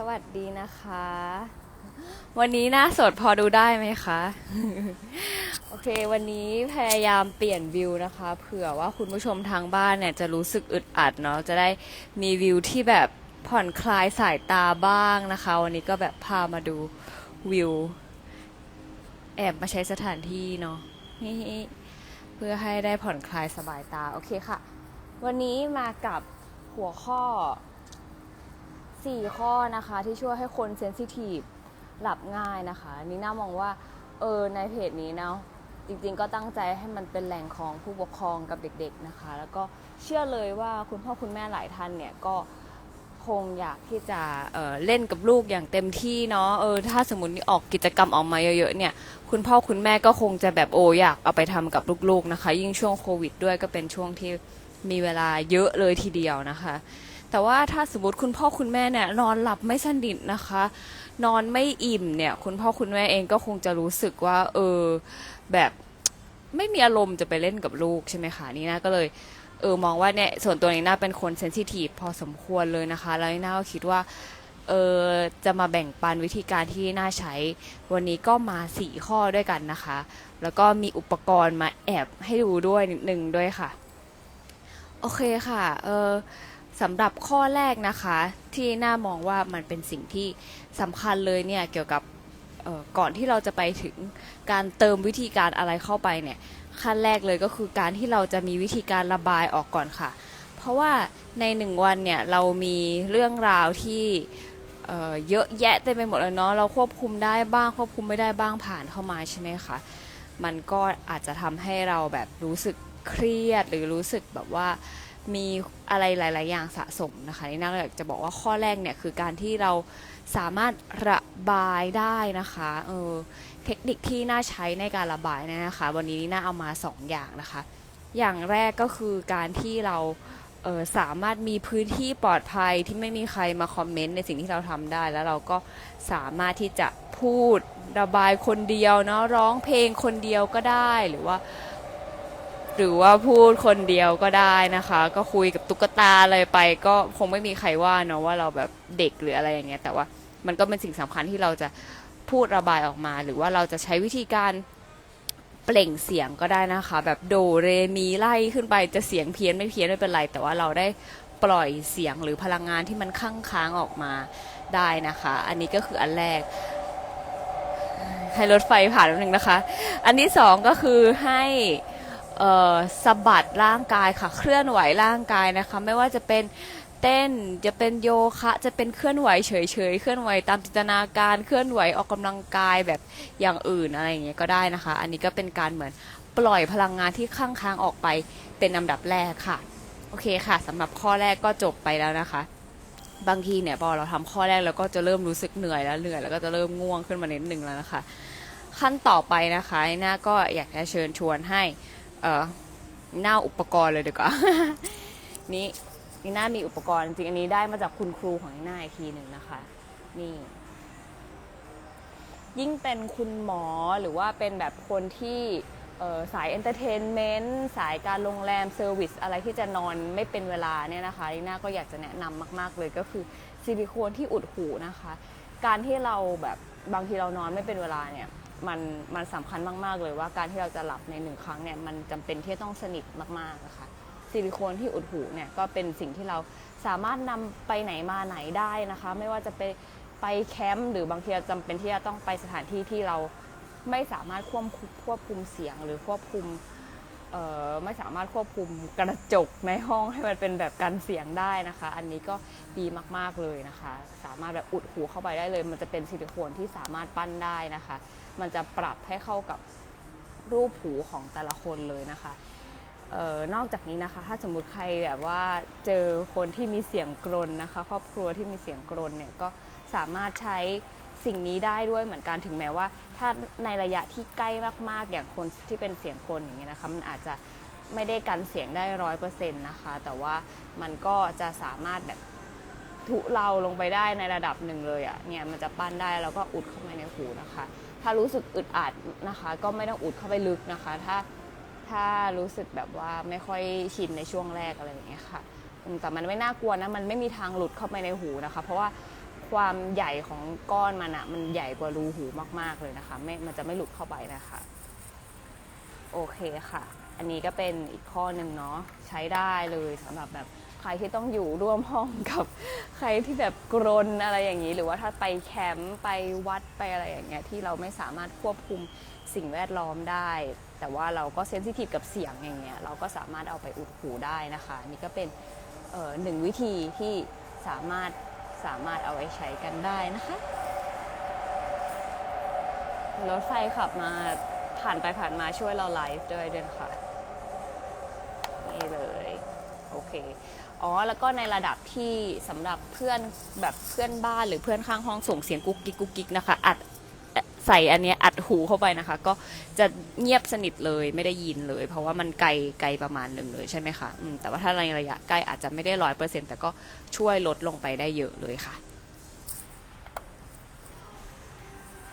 สวัสดีนะคะ วันนี้หน้าสดพอดูได้ไหมคะ โอเค วันนี้พยายามเปลี่ยนวิวนะคะ เผื่อว่าคุณผู้ชมทางบ้านเนี่ยจะรู้สึกอึดอัดเนาะจะได้มีวิวที่แบบผ่อนคลายสายตาบ้างนะคะ วันนี้ก็แบบพามาดูวิว แอบมาใช้สถานที่เนาะเพื่อให้ได้ผ่อนคลายสบายตา โอเคค่ะ วันนี้มากับหัวข้อ 4 ข้อนะคะที่ช่วยให้คนเซนซิทีฟหลับง่ายนะคะนี่น่ามองว่าเออในเพจนี้เนาะจริงๆ ก็ตั้งใจให้มันเป็นแหล่งของผู้ปกครองกับเด็กๆนะคะ แล้วก็เชื่อเลยว่าคุณพ่อคุณแม่หลายท่านเนี่ยก็คงอยากที่จะเออเล่นกับลูกอย่างเต็มที่เนาะเออถ้าสมมติออกกิจกรรมออกมาเยอะๆเนี่ย คุณพ่อคุณแม่ก็คงจะแบบโออยากเอาไปทำกับลูกๆนะคะ ยิ่งช่วงโควิดด้วยก็เป็นช่วงที่มีเวลาเยอะเลยทีเดียวนะคะ แต่ว่าถ้าสมมติคุณพ่อคุณแม่เนี่ยนอนหลับไม่สนิทนะคะ นอนไม่อิ่มเนี่ย คุณพ่อคุณแม่เองก็คงจะรู้สึกว่า เออ แบบไม่มีอารมณ์จะไปเล่นกับลูกใช่ไหมคะนี่นะก็เลยเออมองว่าเนี่ยส่วนตัวนี้น่าเป็นคนเซนซิทีฟพอสมควรเลยนะคะ แล้วนี่น่าก็คิดว่าเออจะมาแบ่งปันวิธีการที่น่าใช้ วันนี้ก็มาสี่ข้อด้วยกันนะคะ แล้วก็มีอุปกรณ์มาแอบให้ดูด้วยนิดนึงด้วยค่ะ โอเคค่ะ เออ สำหรับข้อแรกนะคะ ที่น่ามองว่ามันเป็นสิ่งที่สำคัญเลยเนี่ยเกี่ยวกับก่อนที่เราจะไปถึงการเติมวิธีการอะไรเข้าไปเนี่ยขั้นแรกเลยก็คือการที่เราจะมีวิธีการระบายออกก่อนค่ะ เพราะว่าในหนึ่งวันเนี่ยเรามีเรื่องราวที่เเยอะแยะเต็มไปหมดเลยเนาะเราควบคุมได้บ้างควบคุมไม่ได้บ้างผ่านเข้ามาใช่ไหมคะมันก็อาจจะทำให้เราแบบรู้สึกเครียดหรือรู้สึกแบบว่า มีอะไรหลาย ๆ อย่างสะสมนะคะนี่น่าอยากจะบอกว่าข้อแรกเนี่ยคือการที่เราสามารถระบายได้นะคะเออเทคนิคที่น่าใช้ในการระบายเนยนะคะ วันนี้น่าเอามา 2 อย่างนะคะ อย่างแรกก็คือการที่เราเออสามารถมีพื้นที่ปลอดภัยที่ไม่มีใครมาคอมเมนต์ในสิ่งที่เราทำได้ แล้วเราก็สามารถที่จะพูดระบายคนเดียวเนาะร้องเพลงคนเดียวก็ได้หรือว่า หรือว่าพูดคนเดียวก็ได้นะคะ ก็คุยกับตุ๊กตาอะไรไป ก็คงไม่มีใครว่าเนาะว่าเราแบบเด็กหรืออะไรอย่างเงี้ย แต่ว่ามันก็เป็นสิ่งสำคัญที่เราจะพูดระบายออกมา หรือว่าเราจะใช้วิธีการเปล่งเสียงก็ได้นะคะ แบบโดเรมีไล่ขึ้นไปจะเสียงเพี้ยนไม่เพี้ยนไม่เป็นไร แต่ว่าเราได้ปล่อยเสียงหรือพลังงานที่มันค้างค้างออกมาได้นะคะ อันนี้ก็คืออันแรกให้รถไฟผ่านนิดนึงนะคะ อันที่สองก็คือให้ เอ่อสะบัดร่างกายค่ะ เคลื่อนไหวร่างกายนะคะ ไม่ว่าจะเป็นเต้นจะเป็นโยคะจะเป็นเคลื่อนไหวเฉยๆเคลื่อนไหวตามจินตนาการเคลื่อนไหวออกกำลังกายแบบอย่างอื่นอะไรอย่างเงี้ยก็ได้นะคะ อันนี้ก็เป็นการเหมือนปล่อยพลังงานที่ข้างค้างออกไปเป็นลำดับแรกค่ะโอเคค่ะสำหรับข้อแรกก็จบไปแล้วนะคะ บางทีเนี่ยพอเราทำข้อแรกเราก็จะเริ่มรู้สึกเหนื่อยแล้วเหนื่อยแล้วก็จะเริ่มง่วงขึ้นมาเนิดหนึ่งแล้วนะคะ ขั้นต่อไปนะคะหน้าก็อยากจะเชิญชวนให้ เออหน้าอุปกรณ์เลยดีกว่า นี่นี่หน้ามีอุปกรณ์จริงอันนี้ได้มาจากคุณครูของนี่หน้าอีกทีหนึ่งนะคะ นี่ ยิ่งเป็นคุณหมอหรือว่าเป็นแบบคนที่สายเอนเตอร์เทนเมนต์สายการโรงแรมเซอร์วิสอะไรที่จะนอนไม่เป็นเวลาเนี่ยนะคะลีน่าก็อยากจะแนะนำมาก ๆ เลยก็คือซิลิโคนที่อุดหูนะคะ การที่เราแบบบางทีเรานอนไม่เป็นเวลาเนี่ย มันมันสำคัญมากๆเลยว่าการที่เราจะหลับในหนึ่งครั้งเนี่ยมันจำเป็นที่ต้องสนิทมากๆนะคะซิลิโคนที่อุดหูเนี่ยก็เป็นสิ่งที่เราสามารถนำไปไหนมาไหนได้นะคะ ไม่ว่าจะไปไปแคมป์หรือบางทีเราจำเป็นที่จะต้องไปสถานที่ที่เราไม่สามารถควบคุมควบคุมเสียงหรือควบคุมไม่สามารถควบคุมกระจกในห้องให้มันเป็นแบบกันเสียงได้นะคะ อันนี้ก็ดีมากๆเลยนะคะ สามารถแบบอุดหูเข้าไปได้เลย มันจะเป็นซิลิโคนที่สามารถปั้นได้นะคะ มันจะปรับให้เข้ากับรูปหูของแต่ละคนเลยนะคะออนอกจากนี้นะคะ ถ้าสมมุติใครแบบว่าเจอคนที่มีเสียงกรนนะคะ ครอบครัวที่มีเสียงกรนเนี่ยก็สามารถใช้สิ่งนี้ได้ด้วยเหมือนกันถึงแม้ว่า ถ้าในระยะที่ใกล้มากๆ อย่างคนที่เป็นเสียงกรนอย่างเงี้ยนะคะมันอาจจะไม่ได้กันเสียงได้ร้อยเปอร์เซ็นต์นะคะ แต่ว่ามันก็จะสามารถแบบทุเราลงไปได้ในระดับหนึ่งเลยอะ่ะเนี่ยมันจะปั้นได้แล้วก็อุดเข้าไปในหูนะคะ ถ้ารู้สึกอึดอัดนะคะ ก็ไม่ต้องอุดเข้าไปลึกนะคะ ถ้าถ้ารู้สึกแบบว่าไม่ค่อยชินในช่วงแรกอะไรอย่างเงี้ยค่ะ แต่มันไม่น่ากลัวนะ มันไม่มีทางหลุดเข้าไปในหูนะคะ เพราะว่าความใหญ่ของก้อนมันอะมันใหญ่กว่ารูหูมากๆเลยนะคะ ไม่ มันจะไม่หลุดเข้าไปนะคะ โอเคค่ะ อันนี้ก็เป็นอีกข้อหนึ่งเนาะ ใช้ได้เลยสำหรับแบบ ใครที่ต้องอยู่ร่วมห้องกับใครที่แบบกรนอะไรอย่างนี้ หรือว่าถ้าไปแคมป์ไปวัดไปอะไรอย่างเงี้ยที่เราไม่สามารถควบคุมสิ่งแวดล้อมได้ แต่ว่าเราก็เซนซิทีฟกับเสียงอย่างเงี้ยเราก็สามารถเอาไปอุดหูได้นะคะนี่ก็เป็นหนึ่งวิธีที่สามารถสามารถเอาไว้ใช้กันได้นะคะรถไฟขับมาผ่านไปผ่านมาช่วยเราไลฟ์ด้วยด้วยนะคะนี่เลย โอเค อ๋อ แล้วก็ในระดับที่สำหรับเพื่อนแบบเพื่อนบ้านหรือเพื่อนข้างห้องส่งเสียงกุ๊กกิ๊กกุ๊กกิ๊กนะคะ อัดใส่อันเนี้ยอัดหูเข้าไปนะคะ ก็จะเงียบสนิทเลยไม่ได้ยินเลย เพราะว่ามันไกลไกลประมาณหนึ่งเลยใช่ไหมคะแต่ว่าถ้าในระยะใกล้อาจจะไม่ได้ร้อยเปอร์เซ็นต์แต่ก็ช่วยลดลงไปได้เยอะเลยค่ะ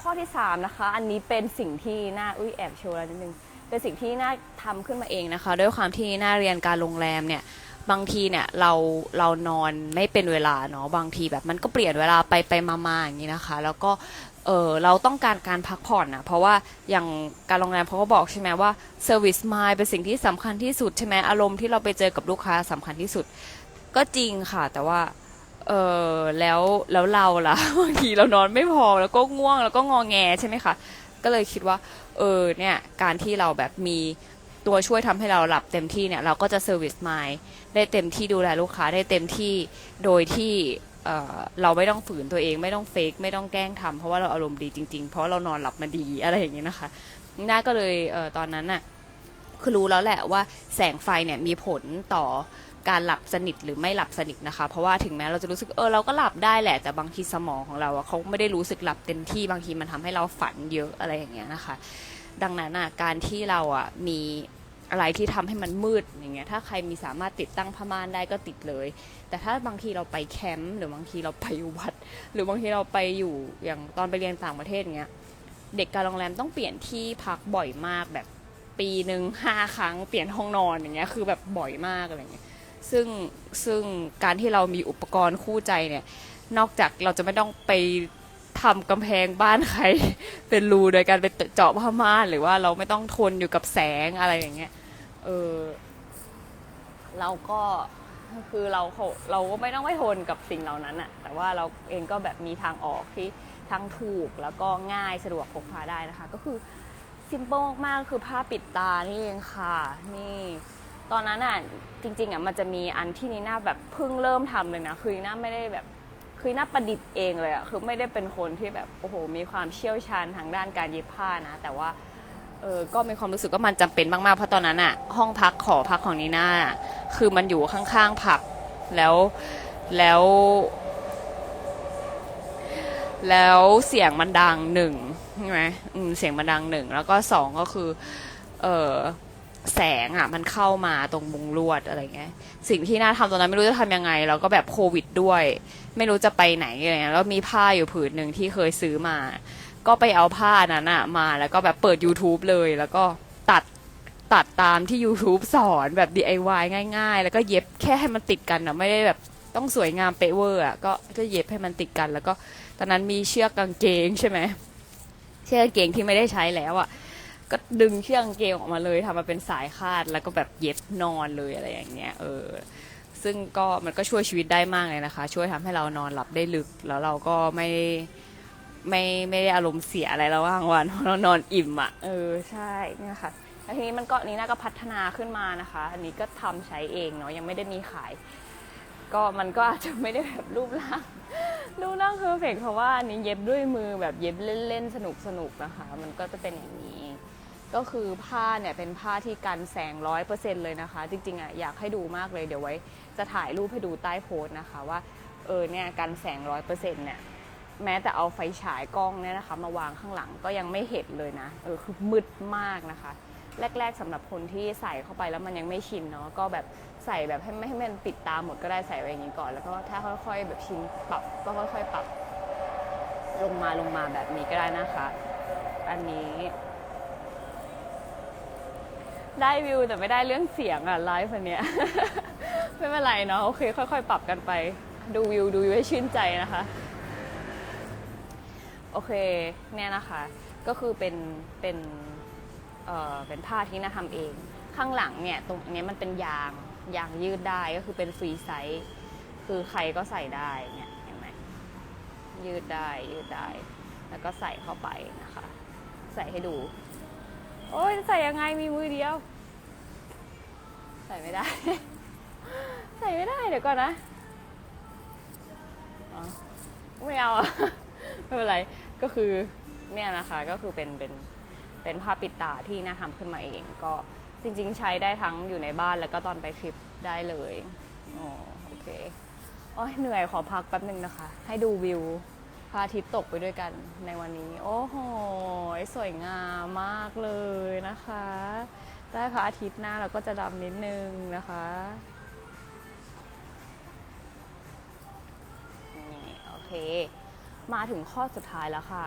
ข้อที่3นะคะ อันนี้เป็นสิ่งที่น่าอุ้ยแอบโชว์แล้วนิดนึงเป็นสิ่งที่น่าทำขึ้นมาเองนะคะ ด้วยความที่น่าเรียนการโรงแรมเนี่ย บางทีเนี่ยเราเรานอนไม่เป็นเวลาเนาะบางทีแบบมันก็เปลี่ยนเวลาไปไปมาๆอย่างนี้นะคะ แล้วก็เออเราต้องการการพักผ่อนนะเพราะว่าอย่างการโรงแรมเขาก็บอกใช่ไหมว่า service mind เป็นสิ่งที่สำคัญที่สุดใช่ไหมอารมณ์ที่เราไปเจอกับลูกค้าสำคัญที่สุด ก็จริงค่ะ แต่ว่าเออแล้วแล้วเราล่ะบางทีเรานอนไม่พอแล้วก็ง่วงแล้วก็งอแงใช่ไหมคะก็เลยคิดว่าเออเนี่ยการที่เราแบบมี ตัวช่วยทำให้เราหลับเต็มที่เนี่ยเราก็จะเซอร์วิสมายได้เต็มที่ดูแลลูกค้าได้เต็มที่โดยที่เเราไม่ต้องฝืนตัวเองไม่ต้องเฟกไม่ต้องแกล้งทำเพราะว่าเราอารมณ์ดีจริง ๆ เพราะเรานอนหลับมาดีอะไรอย่างเงี้ยนะคะน่าก็เลยเออตอนนั้นน่ะคือรู้แล้วแหละว่าแสงไฟเนี่ยมีผลต่อการหลับสนิทหรือไม่หลับสนิทนะคะ เพราะว่าถึงแม้เราจะรู้สึกเออเราก็หลับได้แหละ แต่บางทีสมองของเราอะเขาไม่ได้รู้สึกหลับเต็มที่บางทีมันทำให้เราฝันเยอะอะไรอย่างเงี้ยนะคะ ดังนั้นอะการที่เราอะมี อะไรที่ทำให้มันมืดอย่างเงี้ยถ้าใครมีสามารถติดตั้งผ้าม่านได้ก็ติดเลย แต่ถ้าบางทีเราไปแคมป์หรือบางทีเราไปวัด หรือบางทีเราไปอยู่อย่างตอนไปเรียนต่างประเทศเงี้ยเด็กการโรงแรมต้องเปลี่ยนที่พักบ่อยมากแบบปีหนึ่งห้าครั้งเปลี่ยนห้องนอนอย่างเงี้ยคือแบบบ่อยมากอะไรเงี้ยซึ่งซึ่งการที่เรามีอุปกรณ์คู่ใจเนี่ยนอกจากเราจะไม่ต้องไป ทำกำแพงบ้านใคร เป็นรูโดยการไปเจาะผ้าม่านหรือว่าเราไม่ต้องทนอยู่กับแสงอะไรอย่างเงี้ย เออเราก็คือเราเราก็ไม่ต้องไปทนกับสิ่งเหล่านั้นอะแต่ว่าเราเองก็แบบมีทางออกที่ทั้งถูกแล้วก็ง่ายสะดวกพกพาได้นะคะ ก็คือซิมเปิลมากๆคือผ้าปิดตานี่เองค่ะ นี่ตอนนั้นอะจริงๆอะมันจะมีอันที่นีน่าแบบเพิ่งเริ่มทำเลยนะ คือนีน่าไม่ได้แบบ คือนีน่าประดิษฐ์เองเลยอะคือไม่ได้เป็นคนที่แบบโอ้โห มีความเชี่ยวชาญทางด้านการเย็บผ้านะ แต่ว่าเออก็มีความรู้สึกว่ามันจำเป็นมากๆ เพราะตอนนั้นอะห้องพักขอพักของนีน่าคือมันอยู่ข้างๆผับแล้วแล้ว แล้วเสียงมันดังหนึ่งใช่ไหมอืมเสียงมันดังหนึ่งแล้วก็สองก็คือ เออ แสงอะ มันเข้ามาตรงมุงลวดอะไรเงี้ย สิ่งที่น่าทำตอนนั้นไม่รู้จะทำยังไง แล้วก็แบบโควิดด้วย ไม่รู้จะไปไหนอะไรเงี้ย แล้วมีผ้าอยู่ผืนหนึ่งที่เคยซื้อมา ก็ไปเอาผ้านั้นอะมาแล้วก็แบบเปิด YouTube เลยแล้วก็ตัดตัดตามที่ YouTube สอนแบบ DIY ง่ายๆ แล้วก็เย็บแค่ให้มันติดกันอะไม่ได้แบบต้องสวยงามเป๊ะเวอร์อะก็ก็เย็บให้มันติดกัน แล้วก็ตอนนั้นมีเชือกกางเกงใช่ไหมเชือกกางเกงที่ไม่ได้ใช้แล้วอะ ก็ดึงเชือกางเกงออกมาเลยทำมาเป็นสายคาดแล้วก็แบบเย็บนอนเลยอะไรอย่างเงี้ยเออซึ่งก็มันก็ช่วยชีวิตได้มากเลยนะคะ ช่วยทำให้เรานอนหลับได้ลึก แล้วเราก็ไม่ไม่ไม่ได้อารมณ์เสียอะไรระหว่างวันเพราะเรานอนอิ่มอะเออใช่เนี่ยค่ะแล้วทีนี้มันก็นี้น่าก็พัฒนาขึ้นมานะคะ อันนี้ก็ทำใช้เองเนาะยังไม่ได้มีขาย ก็มันก็อาจจะไม่ได้แบบรูปร่างรูปร่างเพอร์เฟกเพราะว่าอันนี้เย็บด้วยมือแบบเย็บเล่นๆสนุกๆนะคะ มันก็จะเป็นอย่างนี้ ก็คือผ้าเนี่ยเป็นผ้าที่กันแสงร้อยเปอร์เซ็นเลยนะคะ จริงๆอะอยากให้ดูมากเลยเดี๋ยวไว้ จะถ่ายรูปให้ดูใต้โพสต์นะคะว่าเออเนี่ยกันแสงร้อยเปอร์เซ็นเนี่ยแม้แต่เอาไฟฉายกล้องเนี่ยนะคะ มาวางข้างหลังก็ยังไม่เห็นเลยนะเออคือมืดมากนะคะ แรก ๆสำหรับคนที่ใส่เข้าไปแล้วมันยังไม่ชินเนาะก็แบบใส่แบบให้ไม่ให้มันปิดตาหมดก็ได้ใส่ไว้อย่างนี้ก่อน แล้วก็ถ้าค่อย ๆ แบบชินปรับก็ค่อย ๆ ปรับ ลงมาลงมาแบบนี้ก็ได้นะคะ อันนี้ ได้วิวแต่ไม่ได้เรื่องเสียงอะไลฟ์อันเนี้ย ไม่เป็นไรเนาะโอเค ค่อย ๆ ปรับกันไป ดูวิวดูวิวให้ชื่นใจนะคะ โอเคเนี่ยนะคะ ก็คือเป็นเป็นเอ่อเป็นผ้าที่น่าทำเอง ข้างหลังเนี่ยตรงนี้มันเป็นยางยางยืดได้ก็คือเป็นฟรีไซส์คือใครก็ใส่ได้เนี่ยเห็นไหมยืดได้ยืดได้ แล้วก็ใส่เข้าไปนะคะ ใส่ให้ดู โอ้ยใส่ยังไงมีมือเดียว ใส่ไม่ได้ ใส่ไม่ได้เดี๋ยวก่อนนะอ๋อไม่เอาอะไม่เป็นไรก็คือเนี่ยนะคะก็คือเป็นเป็นเป็นผ้าปิดตาที่น่าทำขึ้นมาเอง ก็จริง ๆ ใช้ได้ทั้งอยู่ในบ้านแล้วก็ตอนไปทริปได้เลยอ๋อโอเคโอ้ยเหนื่อยขอพักแป๊บหนึ่งนะคะ ให้ดูวิวพ ระอาทิตย์ตกไปด้วยกันในวันนี้ โอ้โห สวยงามมากเลยนะคะได้พระอาทิตย์หน้าเราก็จะดำนิดนึงนะคะนี่โอเค มาถึงข้อสุดท้ายแล้วค่ะ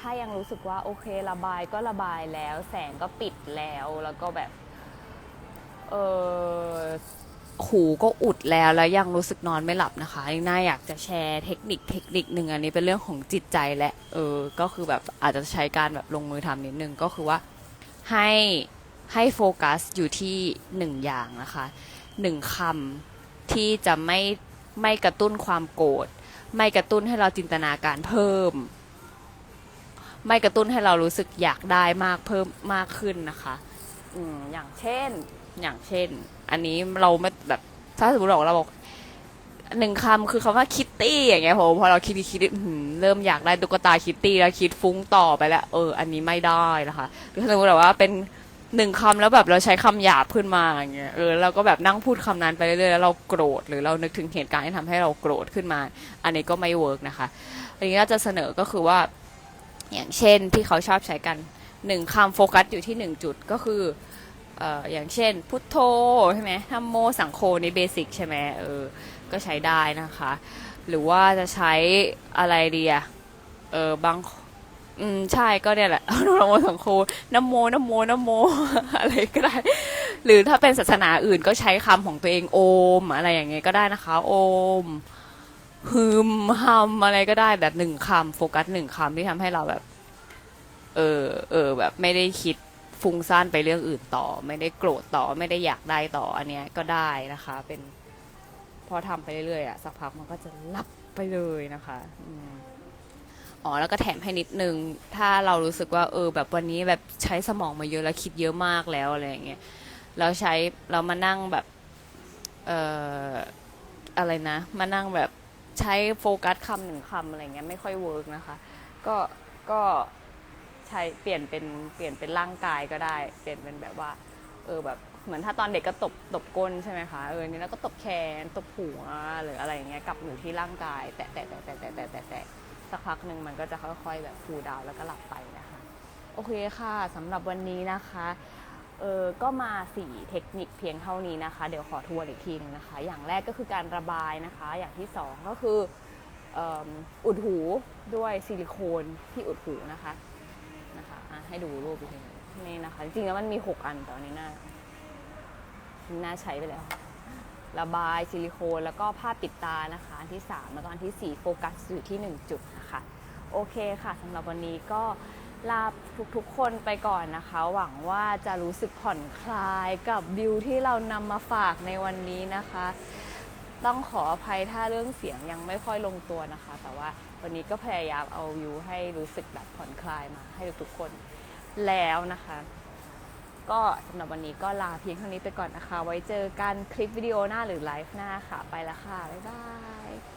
ถ้ายังรู้สึกว่าโอเคระบายก็ระบายแล้ว แสงก็ปิดแล้วแล้วก็แบบ เออ หูก็อุดแล้วแล้วยังรู้สึกนอนไม่หลับนะคะน่าอยากจะแชร์เทคนิคเทคนิคหนึ่งอันนี้เป็นเรื่องของจิตใจแหละเออ ก็คือแบบอาจจะใช้การแบบลงมือทำนิดนึงก็คือว่าให้ให้โฟกัสอยู่ที่หนึ่งอย่างนะคะหนึ่งคำที่จะไม่ไม่กระตุ้นความโกรธไม่กระตุ้นให้เราจินตนาการเพิ่ม ไม่กระตุ้นให้เรารู้สึกอยากได้มากเพิ่มมากขึ้นนะคะ อืมอย่างเช่น อย่างเช่น อันนี้เราไม่แบบถ้าสมมติเราเราบอกหนึ่งคำคือคำว่าคิตตี้อย่างเงี้ยผมพอเราคิดคิดเริ่มอยากได้ตุ๊กตาคิตตี้แล้วคิดฟุ้งต่อไปแล้ว เออ อันนี้ไม่ได้นะคะหรือถ้าสมมติแบบว่าเป็นหนึ่งคำแล้วแบบเราใช้คำหยาบขึ้นมาอย่างเงี้ยเออเราก็แบบนั่งพูดคำนั้นไปเรื่อยๆแล้วเราโกรธหรือเรานึกถึงเหตุการณ์ที่ทำให้เราโกรธขึ้นมา อันนี้ก็ไม่เวิร์กนะคะอันนี้ก็จะเสนอก็คือว่า อย่างเช่นที่เขาชอบใช้กันหนึ่งคำโฟกัสอยู่ที่หนึ่งจุดก็คือ เอ่ออย่างเช่น พุทโธใช่ไหมธรรมโมสังโฆในเบสิกใช่ไหมเออก็ใช้ได้นะคะ หรือว่าจะใช้อะไรดีอะเออบางอืมใช่ก็เนี่ยแหละนโมสังโฆนโมนโมนโม อะไรก็ได้ หรือถ้าเป็นศาสนาอื่นก็ใช้คำของตัวเองโอม อะไรอย่างเงี้ยก็ได้นะคะ โอมฮึมฮัมอะไรก็ได้แบบหนึ่งคำโฟกัสหนึ่งคำที่ทำให้เราแบบ เออเออแบบไม่ได้คิด ฟุ้งซ่านไปเรื่องอื่นต่อ ไม่ได้โกรธต่อไม่ได้อยากได้ต่ออันเนี้ยก็ได้นะคะ เป็นพอทำไปเรื่อยๆอะสักพักมันก็จะลับไปเลยนะคะอ๋อแล้วก็แถมให้นิดนึง ถ้าเรารู้สึกว่าเออ แบบวันนี้แบบใช้สมองมาเยอะแล้วคิดเยอะมากแล้วอะไรอย่างเงี้ยเราใช้เรามานั่งแบบเอ่ออะไรนะ มานั่งแบบใช้โฟกัสคำหนึ่งคำอะไรเงี้ยไม่ค่อยเวิร์กนะคะ ก็ก็ ใช้เปลี่ยนเป็นเปลี่ยนเป็นร่างกายก็ได้ เปลี่ยนเป็นแบบว่า เออแบบเหมือนถ้าตอนเด็กก็ตบตบก้นใช่ไหมคะเออนี่แล้วก็ตบแขนตบหัวหรืออะไรอย่างเงี้ยกลับอยู่ที่ร่างกาย แตะแตะแตะแตะแตะแตะแตะแตะสักพักหนึ่งมันก็จะค่อยๆ แบบฟูดาวแล้วก็หลับไปนะคะ โอเคค่ะสำหรับวันนี้นะคะเออก็มาสี่เทคนิคเพียงเท่านี้นะคะ เดี๋ยวขอทวนอีกทีนึงนะคะ อย่างแรกก็คือการระบายนะคะ อย่างที่สองก็คือเอิ่มอุดหูด้วยซิลิโคนที่อุดหูนะคะ นะคะ ให้ดูรูปอีกทีหนึ่งนี่นะคะ จริงๆแล้วมันมี 6 อันแต่อันนี้น่าน่าใช้ไปแล้ว ระบายซิลิโคนแล้วก็ผ้าปิดตานะคะ อันที่ 3 แล้วก็อันทีสี่ 4 โฟกัสอยู่ที่ 1 จุดนะคะ โอเคค่ะสำหรับวันนี้ก็ลาทุกๆคนไปก่อนนะคะ หวังว่าจะรู้สึกผ่อนคลายกับวิวที่เรานำมาฝากในวันนี้นะคะ ต้องขออภัยถ้าเรื่องเสียงยังไม่ค่อยลงตัวนะคะ แต่ว่าวันนี้ก็พยายามเอาวิวให้รู้สึกแบบผ่อนคลายมาให้ทุกๆคนแล้วนะคะ ก็สำหรับวันนี้ก็ลาเพียงเท่านี้ไปก่อนนะคะ ไว้เจอกันคลิปวิดีโอหน้าหรือไลฟ์หน้าค่ะ ไปละค่ะ บ๊ายบาย